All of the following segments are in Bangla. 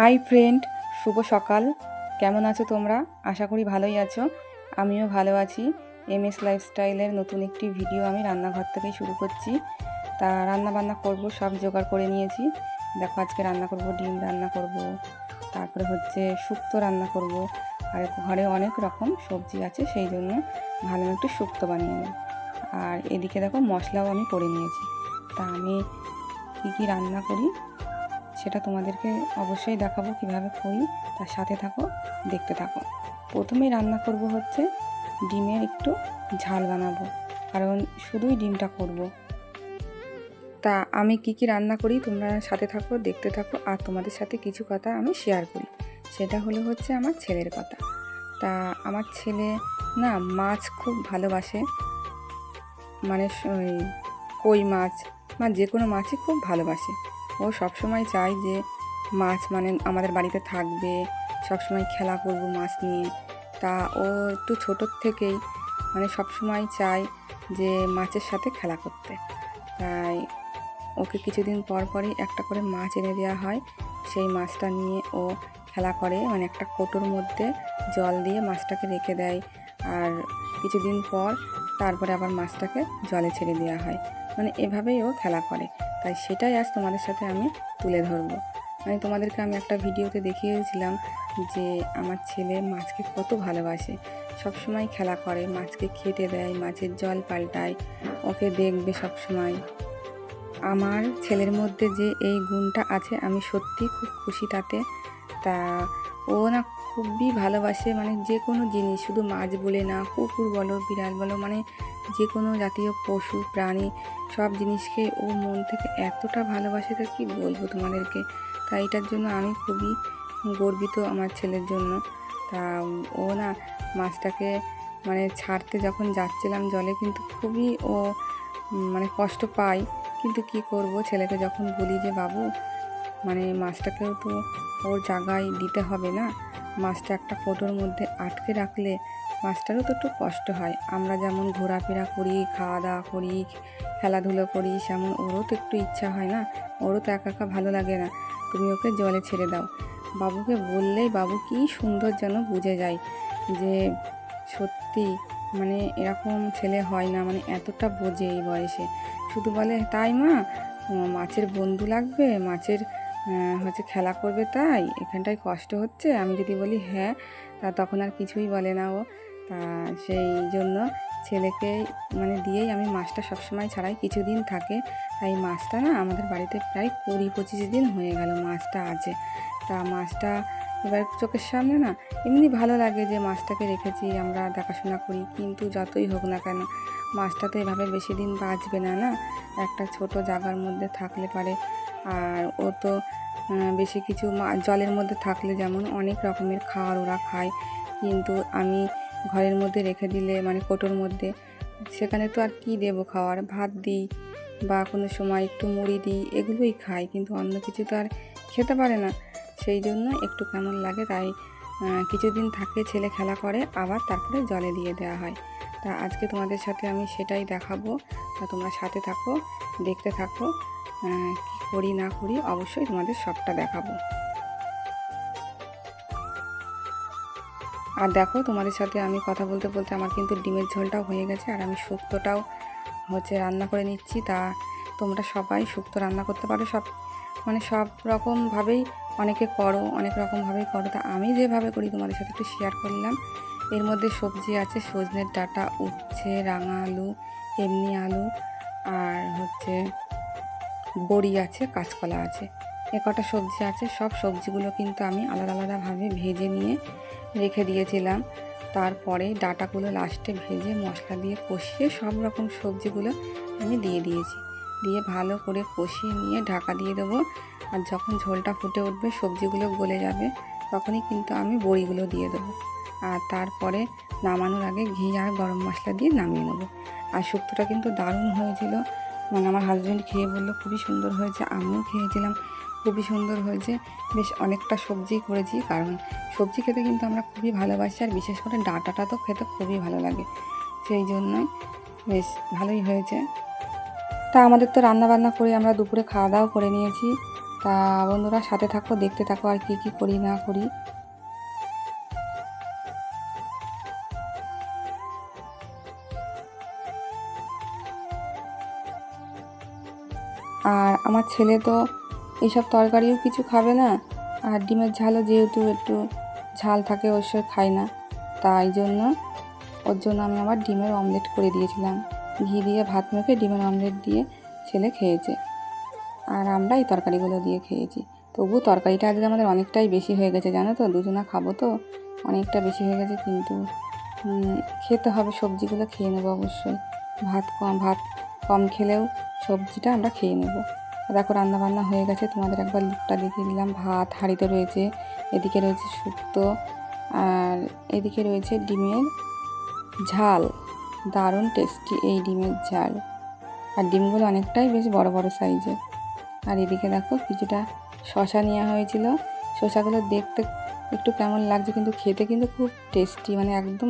হাই ফ্রেন্ড, শুভ সকাল। কেমন আছো তোমরা? আশা করি ভালোই আছো। আমিও ভালো আছি। এম এস লাইফস্টাইলের নতুন একটি ভিডিও আমি রান্নাঘর থেকেই শুরু করছি। তা রান্না বান্না করব, সব জোগাড় করে নিয়েছি। দেখো, আজকে রান্না করব, ডিম রান্না করব। তারপরে হচ্ছে শুক্তো রান্না করব। আর ঘরে অনেক রকম সবজি আছে, সেই জন্য ভালো একটু শুক্তো বানিয়ে নেব আর এদিকে দেখো, মশলাও আমি করে নিয়েছি। তা আমি কী কী রান্না করি? সেটা তোমাদেরকে অবশ্যই দেখাবো কীভাবে করি। তার সাথে থাকো, দেখতে থাকো। প্রথমেই রান্না করব হচ্ছে ডিমের একটু ঝাল বানাবো, কারণ শুধুই ডিমটা করব। তা আমি কি কি রান্না করি তোমরা সাথে থাকো, দেখতে থাকো, আর তোমাদের সাথে কিছু কথা আমি শেয়ার করি। সেটা হলো হচ্ছে আমার ছেলের কথা। তা আমার ছেলে না মাছ খুব ভালোবাসে। মানে কই মাছ বা যে কোনো মাছই খুব ভালোবাসে। ও সবসময় চায় যে মাছ মানে আমাদের বাড়িতে থাকবে, সবসময় খেলা করব মাছ নিয়ে। তা ও একটু ছোটোর থেকেই মানে সবসময় চায় যে মাছের সাথে খেলা করতে। তাই ওকে কিছুদিন পর পরই একটা করে মাছ এনে দেওয়া হয়। সেই মাছটা নিয়ে ও খেলা করে মানে একটা কোটোর মধ্যে জল দিয়ে মাছটাকে রেখে দেয়। আর কিছুদিন পর তারপরে আবার মাছটাকে জলে ছেড়ে দেওয়া হয়। মানে এভাবেই ও খেলা করে। তাই সেটাই আজ তোমাদের সাথে আমি তুলে ধরবো। মানে তোমাদেরকে আমি একটা ভিডিওতে দেখিয়েছিলাম যে আমার ছেলে মাছকে কত ভালোবাসে। সবসময় খেলা করে, মাছকে খেতে দেয়, মাছের জল পাল্টায়, ওকে দেখবে সবসময়। আমার ছেলের মধ্যে যে এই গুণটা আছে, আমি সত্যি খুব খুশি তাতে। তা ও না খুবই ভালোবাসে মানে যে কোনো জিনিস, শুধু মাছ বলে না, কুকুর বলো, বিড়াল বলো মানে যে কোনো জাতীয় পশু, প্রাণী, সব জিনিসকে ও মন থেকে এতটা ভালোবাসে তা কি বলব তোমাদেরকে? তাই এটার জন্য আমি খুবই গর্বিত আমার ছেলের জন্য। তা, ও না মাছটাকে মানে ছাড়তে যখন যাচ্ছিলাম জলে কিন্তু খুবই ও মানে কষ্ট পায় কিন্তু কি করব? ছেলেকে যখন বলি যে, বাবু মানে মাছটাকেও তো ওর জায়গায় দিতে হবে না। মাছটা একটা কোটোর মধ্যে আটকে রাখলে মাছটারও তো একটু কষ্ট হয়। আমরা যেমন ঘোরাফেরা করি খাওয়া দাওয়া করি, খেলাধুলো করি, সেমন ওরও তো একটু ইচ্ছা হয় না। ওরও তো একা একা ভালো লাগে না। তুমি ওকে জলে ছেড়ে দাও। বাবুকে বললেই বাবু কি সুন্দর যেন বুঝে যায় যে সত্যি মানে এরকম ছেলে হয় না মানে এতটা বোঝে এই বয়সে। শুধু বলে, তাই মা মাছের বন্ধু লাগবে, মাছের হচ্ছে খেলা করবে তাই, এখানটায় কষ্ট হচ্ছে? আমি যদি বলি হ্যাঁ। তা তখন আর কিছুই বলে না ও। তা সেই জন্য ছেলেকে মানে দিয়েই আমি মাছটা সবসময় ছাড়াই। কিছুদিন থাকে, তাই মাছটা না আমাদের বাড়িতে প্রায় কুড়ি পঁচিশ দিন হয়ে গেল মাছটা আছে। তা মাছটা এবার চোখের সামনে না এমনি ভালো লাগে যে মাছটাকে রেখেছি, আমরা দেখাশোনা করি, কিন্তু যতই হোক না কেন মাছটা তো এভাবে বেশি দিন বাঁচবে না না? একটা ছোট জায়গার মধ্যে থাকলে পারে। আর ও তো বেশি কিছু জলের মধ্যে থাকলে যেমন অনেক রকমের খাবার ওরা খায়। কিন্তু আমি ঘরের মধ্যে রেখে দিলে মানে কোটোর মধ্যে, সেখানে তো আর কি দেবো খাওয়ার? ভাত দিই বা কোনো সময় একটু মুড়ি দিই, এগুলোই খায় কিন্তু অন্য কিছু তো আর খেতে পারে না। সেই জন্য একটু কেমন লাগে তাই কিছুদিন থাকে ছেলে খেলা করে, আবার তারপরে জলে দিয়ে দেওয়া হয়। তা আজকে তোমাদের সাথে আমি সেটাই দেখাবো। তা তোমরা সাথে থাকো, দেখতে থাকো কি করি না করি অবশ্যই তোমাদের সবটা দেখাবো। আর দেখো, তোমাদের সাথে আমি কথা বলতে বলতে আমার কিন্তু ডিমের ঝোলটাও হয়ে গেছে আর আমি শুক্তটাও হচ্ছে রান্না করে নিচ্ছি। তা তোমরা সবাই শুক্তো রান্না করতে পারো সব মানে সব রকমভাবেই অনেকে করো, অনেক রকমভাবেই করো। তা আমি যেভাবে করি তোমাদের সাথে একটু শেয়ার করলাম এর মধ্যে সবজি আছে, সজনের ডাঁটা, উচ্ছে, রাঙা আলু, এমনি আলু, আর হচ্ছে বড়ি আছে, কাঁচকলা আছে। এ কটা সবজি আছে, সব সবজিগুলো কিন্তু আমি আলাদা আলাদাভাবে ভেজে নিয়ে রেখে দিয়েছিলাম। তারপরে ডাটাগুলো লাস্টে ভেজে মশলা দিয়ে কষিয়ে সব রকম সবজিগুলো আমি দিয়ে দিয়েছি। দিয়ে ভালো করে কষিয়ে নিয়ে ঢাকা দিয়ে দেবো। আর যখন ঝোলটা ফুটে উঠবে, সবজিগুলো গলে যাবে, তখনই কিন্তু আমি বড়িগুলো দিয়ে দেবো। আর তারপরে নামানোর আগে ঘি আর গরম মশলা দিয়ে নামিয়ে নেব। আর শুক্তোটা কিন্তু দারুণ হয়েছিল। মানে আমার হাজব্যান্ড খেয়ে বলল, খুবই সুন্দর হয়েছে। আমিও খেয়েছিলাম। খুবই সুন্দর হয়েছে। বেশ অনেকটা সবজি করেছি, কারণ সবজি খেতে কিন্তু আমরা খুবই ভালোবাসি, আর বিশেষ করে ডাঁটাটা তো খেতে খুবই ভালো লাগে। সেই জন্যই বেশ ভালোই হয়েছে। তা আমাদের তো রান্না বান্না করে আমরা দুপুরে খাওয়া দাওয়া করে নিয়েছি। তা বন্ধুরা সাথে থাকো, দেখতে থাকো আর কি কি করি, না করি। আর আমার ছেলে তো এইসব তরকারিও কিছু খাবে না। আর ডিমের ঝালও যেহেতু একটু ঝাল থাকে অবশ্য খায় না। তাই জন্য ওর জন্য আমি আবার ডিমের অমলেট করে দিয়েছিলাম। ঘি দিয়ে ভাত মেখে ডিমের অমলেট দিয়ে ছেলে খেয়েছে। আর আমরা এই তরকারিগুলো দিয়ে খেয়েছি। তবু তরকারিটা আজকে আমাদের অনেকটাই বেশি হয়ে গেছে, জানো তো? দুজনা খাব তো? অনেকটা বেশি হয়ে গেছে কিন্তু খেতে হবে, সবজিগুলো খেয়ে নেব অবশ্যই। ভাত কম ভাত কম খেলেও সবজিটা আমরা খেয়ে নেব। দেখো বান্না হয়ে গেছে। তোমাদের একবার লুকটা দেখিয়ে দিলাম। ভাত, হাঁড়িতে রয়েছে, এদিকে রয়েছে শুক্তো, আর এদিকে রয়েছে ডিমের ঝাল। দারুণ টেস্টি এই ডিমের ঝাল। আর ডিমগুলো অনেকটাই বেশ বড় বড় সাইজের আর এদিকে দেখো, কিছুটা শশা নেওয়া হয়েছিল। শশাগুলো দেখতে একটু কেমন লাগছে, কিন্তু খেতে কিন্তু খুব টেস্টি মানে একদম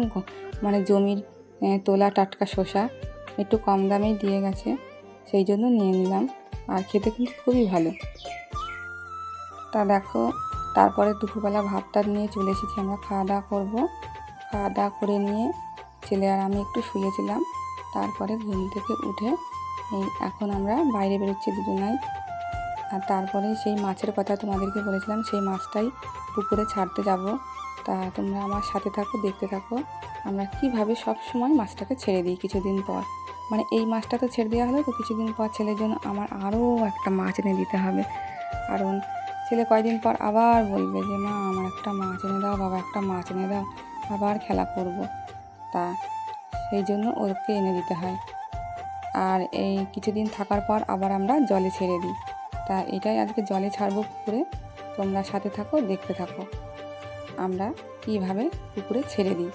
মানে জমির তোলা টাটকা শশা একটু কম দামেই দিয়ে গেছে। সেই জন্য নিয়ে নিলাম। আর খেতে কিন্তু খুবই ভালো। তা দেখো, তারপরে দুপুরবেলা ভাতটা নিয়ে চলে এসেছি, আমরা খাওয়া দাওয়া করব। খাওয়া দাওয়া করে নিয়ে ছেলে আর আমি একটু শুয়েছিলাম, তারপরে ঘুম থেকে উঠে এই এখন আমরা বাইরে বেরোচ্ছি দুজনাই। আর তারপরে সেই মাছের কথা তোমাদেরকে বলেছিলাম, সেই মাছটাই পুকুরে ছাড়তে যাব। তা তোমরা আমার সাথে থাকো, দেখতে থাকো, আমরা কীভাবে সব সময় মাছটাকে ছেড়ে দিই কিছুদিন পর। মানে এই মাছটা তো ছেড়ে দেওয়া হলো তো কিছুদিন পর ছেলের জন্য আমার আরও একটা মাছ এনে দিতে হবে। কারণ ছেলে কয়দিন পর আবার বলবে যে, মা, আমার একটা মাছ এনে দাও, বাবা, একটা মাছ এনে দাও, আবার খেলা করব। তা সেই জন্য ওকে এনে দিতে হয়। আর এই কিছুদিন থাকার পর আবার আমরা জলে ছেড়ে দিই। তা এটাই আজকে জলে ছাড়বো পুকুরে। তোমরা সাথে থাকো, দেখতে থাকো। আমরা কীভাবে পুকুরে ছেড়ে দিই।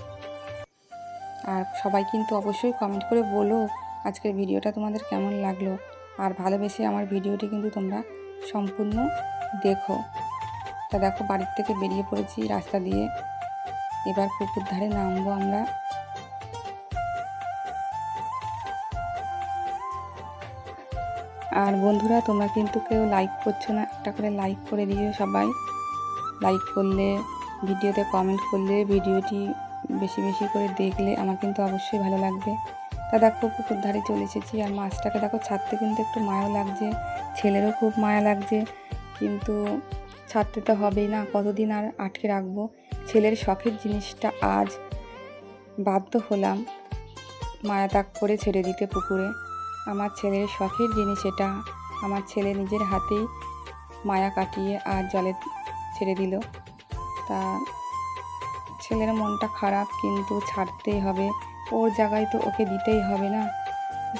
আর সবাই কিন্তু অবশ্যই কমেন্ট করে বলো আজকের ভিডিওটা তোমাদের কেমন লাগল? আর ভালোবেসে আমার ভিডিওটি কিন্তু তোমরা সম্পূর্ণ দেখো। তা দেখো, বাড়ির থেকে বেরিয়ে পড়েছি রাস্তা দিয়ে। এবার পুকুর ধারে নামবো আমরা। আর বন্ধুরা, তোমরা কিন্তু কেউ লাইক করছ না, একটা করে লাইক করে দিও সবাই। লাইক করলে, ভিডিওতে কমেন্ট করলে, ভিডিওটি বেশি বেশি করে দেখলে আমার কিন্তু অবশ্যই ভালো লাগবে। তা দেখো পুকুর ধারে চলে এসেছি আর মাছটাকে দেখো ছাড়তে কিন্তু একটু মায়া লাগছে, ছেলেরও খুব মায়া লাগছে, কিন্তু ছাড়তে তো হবেই না, কতদিন আর আটকে রাখব? ছেলের শখের জিনিসটা আজ বাধ্য হলাম মায়া তাক করে ছেড়ে দিতে পুকুরে। আমার ছেলের শখের জিনিস এটা, আমার ছেলে নিজের হাতেই মায়া কাটিয়ে আর জলে ছেড়ে দিল। তা ছেলের মনটা খারাপ, কিন্তু ছাড়তেই হবে। ওর জায়গায় তো ওকে দিতেই হবে না।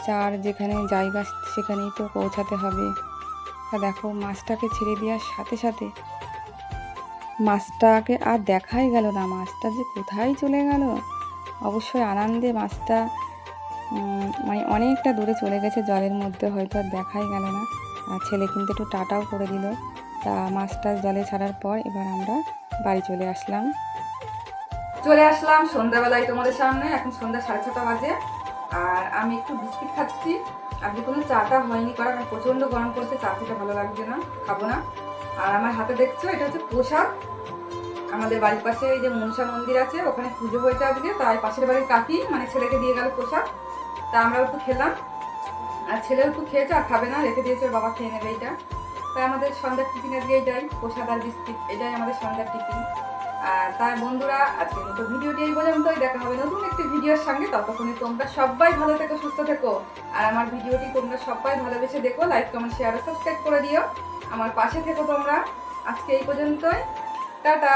যার যেখানে জায়গা সেখানেই তো পৌঁছাতে হবে। তা দেখো, মাছটাকে ছেড়ে দেওয়ার সাথে সাথে মাছটাকে আর দেখাই গেল না। মাছটা যে কোথায় চলে গেল? অবশ্যই আনন্দে মাছটা মানে অনেকটা দূরে চলে গেছে জলের মধ্যে, হয়তো আর দেখাই গেল না। আর ছেলে কিন্তু একটু টাটাও করে দিল। তা মাছটা জলে ছাড়ার পর এবার আমরা বাড়ি চলে আসলাম। চলে আসলাম সন্ধ্যাবেলায় তোমাদের সামনে, এখন সন্ধ্যা সাড়ে ছটা বাজে। আর আমি একটু বিস্কিট খাচ্ছি। আজকে কোনো চাটা হয়নি করা কারণ প্রচণ্ড গরম পড়ছে, চা খেতে ভালো লাগছে না, খাব না। আর আমার হাতে দেখছ, এটা হচ্ছে প্রসাদ। আমাদের বাড়ির পাশে এই যে মনসা মন্দির আছে, ওখানে পুজো হয়েছে আজকে, তাই পাশের বাড়ির কাকি মানে ছেলেকে দিয়ে গেল প্রসাদ। তা আমরাও একটু খেলাম। আর ছেলেও একটু খেয়েছে আর খাবে না, রেখে দিয়েছে বাবা খেয়ে নেবে এটা তাই আমাদের সন্ধ্যার টিফিন আজকে এটাই প্রসাদ আর বিস্কিট, এটাই আমাদের সন্ধ্যার টিফিন। তাই বন্ধুরা, আজকের মতো ভিডিওটি এই পর্যন্তই। দেখা হবে নতুন একটি ভিডিওর সঙ্গে। ততক্ষণে তোমরা সবাই ভালো থেকো, সুস্থ থেকো। আর আমার ভিডিওটি তোমরা সবাই ভালোবেসে দেখো। লাইক কমেন্ট শেয়ার সাবস্ক্রাইব করে দিও। আমার পাশে থেকো তোমরা। আজকে এই পর্যন্তই। টাটা!